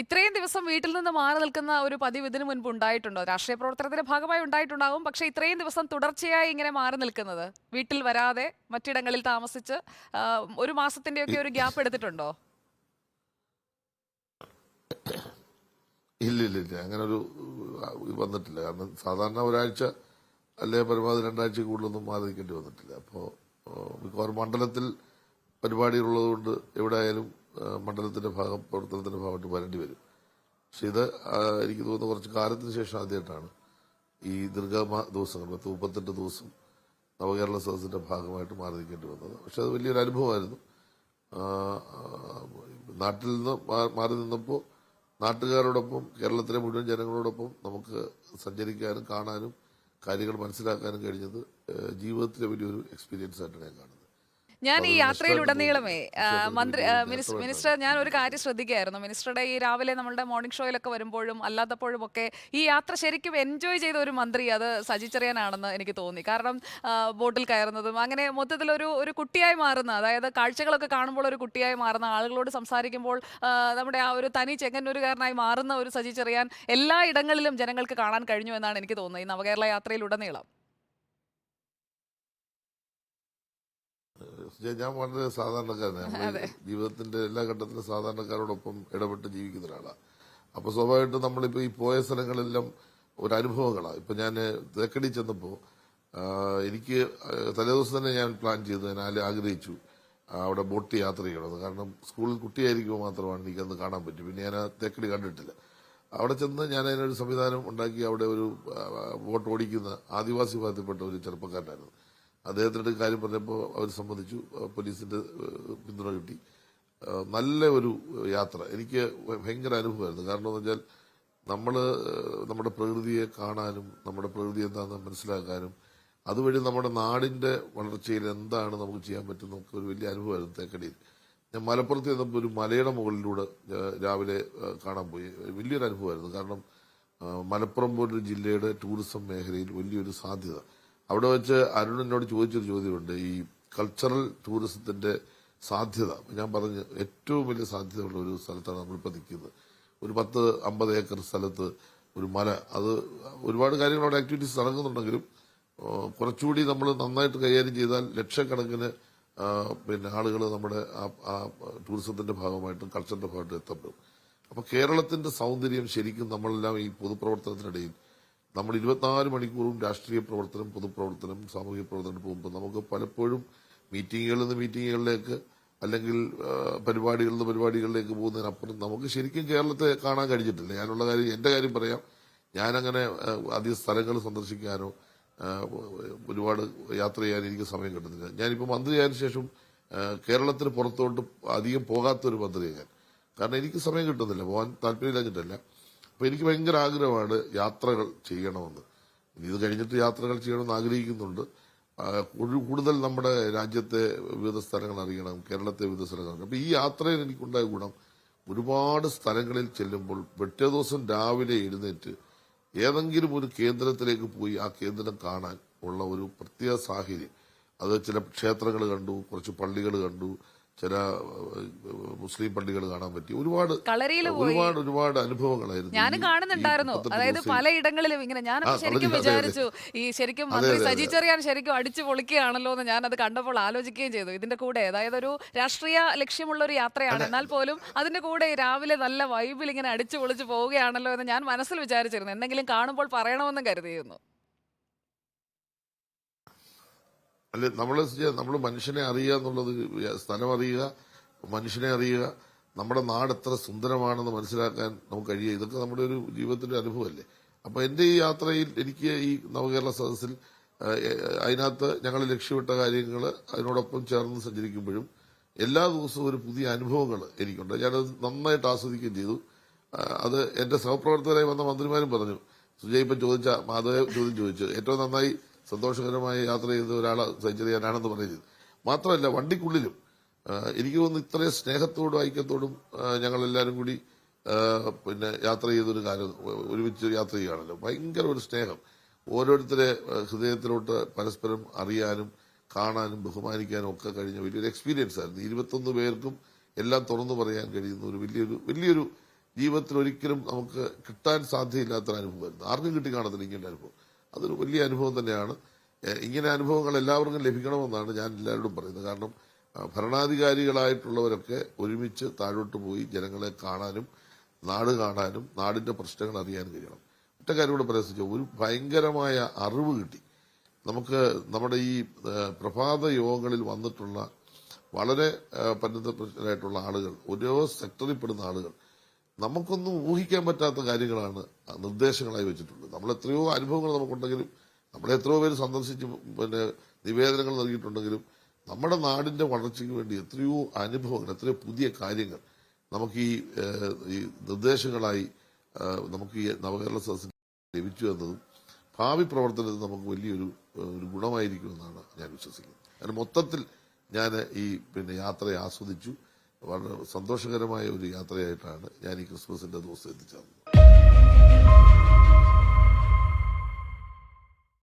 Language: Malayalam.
ഇത്രയും ദിവസം വീട്ടിൽ നിന്ന് മാറി നിൽക്കുന്ന ഒരു പതിവ് ഇതിനു മുൻപ് ഉണ്ടായിട്ടുണ്ടോ? രാഷ്ട്രീയ പ്രവർത്തനത്തിന്റെ ഭാഗമായി ഉണ്ടായിട്ടുണ്ടാവും. പക്ഷെ ഇത്രയും ദിവസം തുടർച്ചയായി ഇങ്ങനെ മാറി നിൽക്കുന്നത് വീട്ടിൽ വരാതെ മറ്റിടങ്ങളിൽ താമസിച്ച് ഒരു മാസത്തിന്റെ ഒക്കെ ഒരു ഗ്യാപ്പ് എടുത്തിട്ടുണ്ടോ? ഇല്ല ഇല്ല ഇല്ല. അങ്ങനെ ഒരു വന്നിട്ടില്ല. കാരണം സാധാരണ ഒരാഴ്ച അല്ലെ പരമാവധി രണ്ടാഴ്ച കൂടുതലൊന്നും മാറി നിൽക്കേണ്ടി വന്നിട്ടില്ല. അപ്പോൾ മിക്കവാറും മണ്ഡലത്തിൽ പരിപാടികളുള്ളതുകൊണ്ട് എവിടെ ആയാലും മണ്ഡലത്തിന്റെ ഭാഗം പ്രവർത്തനത്തിന്റെ ഭാഗമായിട്ട് വരേണ്ടി വരും. പക്ഷെ ഇത് എനിക്ക് തോന്നുന്നു കുറച്ച് കാലത്തിന് ശേഷം ആദ്യമായിട്ടാണ് ഈ ദീർഘമ ദിവസങ്ങൾ പത്ത് മുപ്പത്തെട്ട് ദിവസം നവകേരള സദസ്സിന്റെ ഭാഗമായിട്ട് മാറി നിൽക്കേണ്ടി വന്നത്. പക്ഷെ അത് വലിയൊരു അനുഭവമായിരുന്നു. നാട്ടിൽ നിന്ന് മാറി നിന്നപ്പോൾ നാട്ടുകാരോടൊപ്പം കേരളത്തിലെ മുഴുവൻ ജനങ്ങളോടൊപ്പം നമുക്ക് സഞ്ചരിക്കാനും കാണാനും കാര്യങ്ങൾ മനസ്സിലാക്കാനും കഴിഞ്ഞത് ജീവിതത്തിലെ വലിയൊരു എക്സ്പീരിയൻസ് ആയിട്ടാണ് ഞാൻ കാണുന്നത്. ഞാൻ ഈ യാത്രയിൽ യാത്രയിലുടനീളമേ. മന്ത്രി മിനിസ്റ്റർ ഞാൻ ഒരു കാര്യം ശ്രദ്ധിക്കുകയായിരുന്നു. മിനിസ്റ്ററുടെ ഈ രാവിലെ നമ്മളുടെ മോർണിംഗ് ഷോയിലൊക്കെ വരുമ്പോഴും അല്ലാത്തപ്പോഴും ഒക്കെ ഈ യാത്ര ശരിക്കും എൻജോയ് ചെയ്ത ഒരു മന്ത്രി അത് സജി ചെറിയാനാണെന്ന് എനിക്ക് തോന്നി. കാരണം ബോട്ടിൽ കയറുന്നതും അങ്ങനെ മൊത്തത്തിൽ ഒരു ഒരു കുട്ടിയായി മാറുന്ന അതായത് കാഴ്ചകളൊക്കെ കാണുമ്പോൾ ഒരു കുട്ടിയായി മാറുന്ന ആളുകളോട് സംസാരിക്കുമ്പോൾ നമ്മുടെ ആ ഒരു തനി ചെങ്ങന്നൂരുകാരനായി മാറുന്ന ഒരു സജി ചെറിയാൻ എല്ലാ ഇടങ്ങളിലും ജനങ്ങൾക്ക് കാണാൻ കഴിഞ്ഞു എന്നാണ് എനിക്ക് തോന്നുന്നത് ഈ നവകേരള യാത്രയിലുടനീളം. ഞാൻ- വളരെ സാധാരണക്കാരനാണ് ജീവിതത്തിന്റെ എല്ലാ ഘട്ടത്തിലും സാധാരണക്കാരോടൊപ്പം ഇടപെട്ട് ജീവിക്കുന്ന ഒരാളാണ് അപ്പൊ സ്വാഭാവികമായിട്ടും നമ്മളിപ്പോ ഈ പോയ സ്ഥലങ്ങളെല്ലാം ഒരു അനുഭവങ്ങളാണ് ഇപ്പൊ ഞാൻ തേക്കടി ചെന്നപ്പോ എനിക്ക് തലേദിവസം തന്നെ ഞാൻ പ്ലാൻ ചെയ്തു. ഞാൻ ആഗ്രഹിച്ചു അവിടെ ബോട്ട് യാത്ര ചെയ്യണമെന്ന് കാരണം സ്കൂളിൽ കുട്ടിയായിരിക്കുമ്പോൾ മാത്രമാണ് എനിക്കന്ന് കാണാൻ പറ്റും. പിന്നെ ഞാൻ തേക്കടി കണ്ടിട്ടില്ല. അവിടെ ചെന്ന് ഞാൻ അതിനൊരു സംവിധാനം ഉണ്ടാക്കി അവിടെ ഒരു ബോട്ട് ഓടിക്കുന്ന ആദിവാസി വിഭാഗത്തിൽപ്പെട്ട ഒരു ചെറുപ്പക്കാരനായിരുന്നു. അദ്ദേഹത്തിന്റെ കാര്യം പറഞ്ഞപ്പോൾ അവർ സംബന്ധിച്ചു പോലീസിന്റെ പിന്തുണ കിട്ടി. നല്ല ഒരു യാത്ര. എനിക്ക് ഭയങ്കര അനുഭവമായിരുന്നു. കാരണം എന്ന് വെച്ചാൽ നമ്മൾ നമ്മുടെ പ്രകൃതിയെ കാണാനും നമ്മുടെ പ്രകൃതി എന്താണെന്ന് മനസ്സിലാക്കാനും അതുവഴി നമ്മുടെ നാടിന്റെ വളർച്ചയിൽ എന്താണ് നമുക്ക് ചെയ്യാൻ പറ്റുന്ന നമുക്ക് ഒരു വലിയ അനുഭവമായിരുന്നു തേക്കടിയിൽ. ഞാൻ മലപ്പുറത്ത് ചെന്നപ്പോൾ ഒരു മലയുടെ മുകളിലൂടെ രാവിലെ കാണാൻ പോയി. വലിയൊരു അനുഭവമായിരുന്നു. കാരണം മലപ്പുറം പോലൊരു ജില്ലയുടെ ടൂറിസം മേഖലയിൽ വലിയൊരു സാധ്യത. അവിടെ വെച്ച് അരുൺ എന്നോട് ചോദിച്ചൊരു ചോദ്യമുണ്ട്. ഈ കൾച്ചറൽ ടൂറിസത്തിന്റെ സാധ്യത. ഞാൻ പറഞ്ഞു ഏറ്റവും വലിയ സാധ്യത ഉള്ള ഒരു സ്ഥലത്താണ് നമ്മളിപ്പോൾ നിൽക്കുന്നത്. ഒരു പത്ത് അമ്പത് ഏക്കർ സ്ഥലത്ത് ഒരു മല. അത് ഒരുപാട് കാര്യങ്ങൾ അവിടെ ആക്ടിവിറ്റീസ് നടക്കുന്നുണ്ടെങ്കിലും കുറച്ചുകൂടി നമ്മൾ നന്നായിട്ട് കൈകാര്യം ചെയ്താൽ ലക്ഷക്കണക്കിന് പിന്നെ ആളുകൾ നമ്മുടെ ആ- ടൂറിസത്തിന്റെ ഭാഗമായിട്ടും കൾച്ചറിന്റെ ഭാഗമായിട്ടും എത്തപ്പെടും. അപ്പൊ കേരളത്തിന്റെ സൗന്ദര്യം ശരിക്കും നമ്മളെല്ലാം ഈ പൊതുപ്രവർത്തനത്തിനിടയിൽ നമ്മൾ ഇരുപത്തിനാല് മണിക്കൂറും രാഷ്ട്രീയ പ്രവർത്തനം പൊതുപ്രവർത്തനം സാമൂഹിക പ്രവർത്തനം പോകുമ്പോൾ നമുക്ക് പലപ്പോഴും മീറ്റിങ്ങുകളിൽ നിന്ന് മീറ്റിങ്ങുകളിലേക്ക് അല്ലെങ്കിൽ പരിപാടികളിൽ നിന്ന് പരിപാടികളിലേക്ക് പോകുന്നതിനപ്പുറം നമുക്ക് ശരിക്കും കേരളത്തെ കാണാൻ കഴിഞ്ഞിട്ടില്ല. ഞാനുള്ള കാര്യം എന്റെ കാര്യം പറയാം. ഞാനങ്ങനെ അധിക സ്ഥലങ്ങൾ സന്ദർശിക്കാനോ ഒരുപാട് യാത്ര ചെയ്യാൻ എനിക്ക് സമയം കിട്ടുന്നില്ല. ഞാനിപ്പോൾ മന്ത്രിയായതിനു ശേഷം കേരളത്തിന് പുറത്തോട്ട് അധികം പോകാത്തൊരു മന്ത്രിയാണ് കാരണം എനിക്ക് സമയം കിട്ടുന്നില്ല. പോകാൻ താല്പര്യമില്ലാഞ്ഞിട്ടല്ല. അപ്പൊ എനിക്ക് ഭയങ്കര ആഗ്രഹമാണ് യാത്രകൾ ചെയ്യണമെന്ന്. ഇത് കഴിഞ്ഞിട്ട് യാത്രകൾ ചെയ്യണമെന്ന് ആഗ്രഹിക്കുന്നുണ്ട്. കൂടുതൽ നമ്മുടെ രാജ്യത്തെ വിവിധ സ്ഥലങ്ങൾ അറിയണം കേരളത്തെ വിവിധ സ്ഥലങ്ങൾ അറിയണം. അപ്പൊ ഈ യാത്രയിൽ എനിക്കുണ്ടായ ഗുണം ഒരുപാട് സ്ഥലങ്ങളിൽ ചെല്ലുമ്പോൾ പിറ്റേ ദിവസം രാവിലെ എഴുന്നേറ്റ് ഏതെങ്കിലും ഒരു കേന്ദ്രത്തിലേക്ക് പോയി ആ കേന്ദ്രം കാണാൻ ഉള്ള ഒരു പ്രത്യേക സാഹചര്യം. അത് ചില ക്ഷേത്രങ്ങൾ കണ്ടു കുറച്ച് പള്ളികൾ കണ്ടു ചില മുസ്ലിം പള്ളികൾ കാണാൻ പറ്റി. ഒരുപാട്. ഒരുപാട് ഒരുപാട് അനുഭവങ്ങളായിരുന്നു ഞാൻ കാണുന്നുണ്ടായിരുന്നു. അതായത് പല പലയിടങ്ങളിലും ഇങ്ങനെ ഞാൻ ശരിക്കും. വിചാരിച്ചു ഈ ശരിക്കും മന്ത്രി സജി ചെറിയാൻ ശരിക്കും അടിച്ചു പൊളിക്കുകയാണല്ലോ എന്ന് ഞാൻ അത് കണ്ടപ്പോൾ ആലോചിക്കുകയും ചെയ്തു. ഇതിന്റെ കൂടെ അതായത് ഒരു രാഷ്ട്രീയ ലക്ഷ്യമുള്ള ഒരു യാത്രയാണ്. എന്നാൽ പോലും അതിന്റെ കൂടെ രാവിലെ നല്ല വൈബിൽ ഇങ്ങനെ അടിച്ചു പൊളിച്ച് പോവുകയാണല്ലോ എന്ന് ഞാൻ മനസ്സിൽ വിചാരിച്ചിരുന്നു. എന്തെങ്കിലും കാണുമ്പോൾ പറയണമെന്നും കരുതിയിരുന്നു. അല്ലെ നമ്മൾ നമ്മൾ മനുഷ്യനെ അറിയുക എന്നുള്ളത് സ്ഥലം അറിയുക മനുഷ്യനെ അറിയുക നമ്മുടെ നാട് എത്ര സുന്ദരമാണെന്ന് മനസ്സിലാക്കാൻ നമുക്ക് കഴിയുക. ഇതൊക്കെ നമ്മുടെ ഒരു ജീവിതത്തിന്റെ അനുഭവമല്ലേ. അപ്പൊ എന്റെ ഈ യാത്രയിൽ എനിക്ക് ഈ നവകേരള സദസ്സിൽ അതിനകത്ത് ഞങ്ങൾ ലക്ഷ്യമിട്ട കാര്യങ്ങൾ അതിനോടൊപ്പം ചേർന്ന് സഞ്ചരിക്കുമ്പോഴും എല്ലാ ദിവസവും ഒരു പുതിയ അനുഭവങ്ങൾ എനിക്കുണ്ട്. ഞാനത് നന്നായിട്ട് ആസ്വദിക്കുകയും ചെയ്തു. അത് എന്റെ സഹപ്രവർത്തകരായി വന്ന മന്ത്രിമാരും പറഞ്ഞു സുജയ് ഇപ്പം ചോദിച്ച മാധവ ചോദ്യം ചോദിച്ചു ഏറ്റവും നന്നായി സന്തോഷകരമായി യാത്ര ചെയ്ത ഒരാളെ സഞ്ചരി ചെയ്യാനാണെന്ന് പറയുന്നത് മാത്രമല്ല വണ്ടിക്കുള്ളിലും എനിക്ക് തോന്നുന്നു ഇത്രയും സ്നേഹത്തോടും ഐക്യത്തോടും ഞങ്ങളെല്ലാവരും കൂടി പിന്നെ യാത്ര ചെയ്തൊരു ഒ- ഒരുമിച്ച് യാത്ര ചെയ്യുകയാണല്ലോ. ഭയങ്കര ഒരു സ്നേഹം. ഓരോരുത്തരെ ഹൃദയത്തിലോട്ട് പരസ്പരം അറിയാനും കാണാനും ബഹുമാനിക്കാനും ഒക്കെ കഴിഞ്ഞ വലിയൊരു എക്സ്പീരിയൻസ് ആയിരുന്നു. ഇരുപത്തൊന്ന് പേർക്കും എല്ലാം തുറന്നു പറയാൻ കഴിയുന്ന ഒരു വലിയൊരു വലിയൊരു ജീവിതത്തിൽ ഒരിക്കലും നമുക്ക് കിട്ടാൻ സാധ്യതയില്ലാത്തൊരു അനുഭവമായിരുന്നു. ആർക്കും കിട്ടി കാണത്തില്ല ഇങ്ങനെ അനുഭവം. അതൊരു വലിയ അനുഭവം തന്നെയാണ്. ഇങ്ങനെ അനുഭവങ്ങൾ എല്ലാവർക്കും ലഭിക്കണമെന്നാണ് ഞാൻ എല്ലാവരോടും പറയുന്നത്. കാരണം ഭരണാധികാരികളായിട്ടുള്ളവരൊക്കെ ഒരുമിച്ച് താഴോട്ട് പോയി ജനങ്ങളെ കാണാനും നാട് കാണാനും നാടിന്റെ പ്രശ്നങ്ങൾ അറിയാനും കഴിയണം. ഒറ്റ കാര്യം കൂടെ പ്രയസിച്ചു ഒരു ഭയങ്കരമായ അറിവ് കിട്ടി. നമുക്ക് നമ്മുടെ ഈ പ്രഭാത യോഗങ്ങളിൽ വന്നിട്ടുള്ള വളരെ ഏഹ്, ആളുകൾ ഓരോ സെക്ടറിൽ പെടുന്ന ആളുകൾ നമുക്കൊന്നും ഊഹിക്കാൻ പറ്റാത്ത കാര്യങ്ങളാണ് നിർദ്ദേശങ്ങളായി വെച്ചിട്ടുള്ളത് നമ്മൾ എത്രയോ അനുഭവങ്ങൾ നമുക്കുണ്ടെങ്കിലും നമ്മളെ എത്രയോ പേര് സന്ദർശിച്ച് പിന്നെ നിവേദനങ്ങൾ നൽകിയിട്ടുണ്ടെങ്കിലും നമ്മുടെ നാടിന്റെ വളർച്ചയ്ക്ക് വേണ്ടി എത്രയോ അനുഭവങ്ങൾ എത്രയോ പുതിയ കാര്യങ്ങൾ നമുക്ക് ഈ നിർദ്ദേശങ്ങളായി നമുക്ക് ഈ നവകേരള സദസ്സിന് ലഭിച്ചു എന്നതും ഭാവി പ്രവർത്തനത്തിൽ നമുക്ക് വലിയൊരു ഒരു ഗുണമായിരിക്കുമെന്നാണ് ഞാൻ വിശ്വസിക്കുന്നത്. അതിന് മൊത്തത്തിൽ ഞാൻ ഈ പിന്നെ യാത്രയെ ആസ്വദിച്ചു. വളരെ സന്തോഷകരമായ ഒരു യാത്രയായിട്ടാണ് ഞാൻ ഈ ക്രിസ്മസിന്റെ ദിവസം എത്തിച്ചേർന്നത്.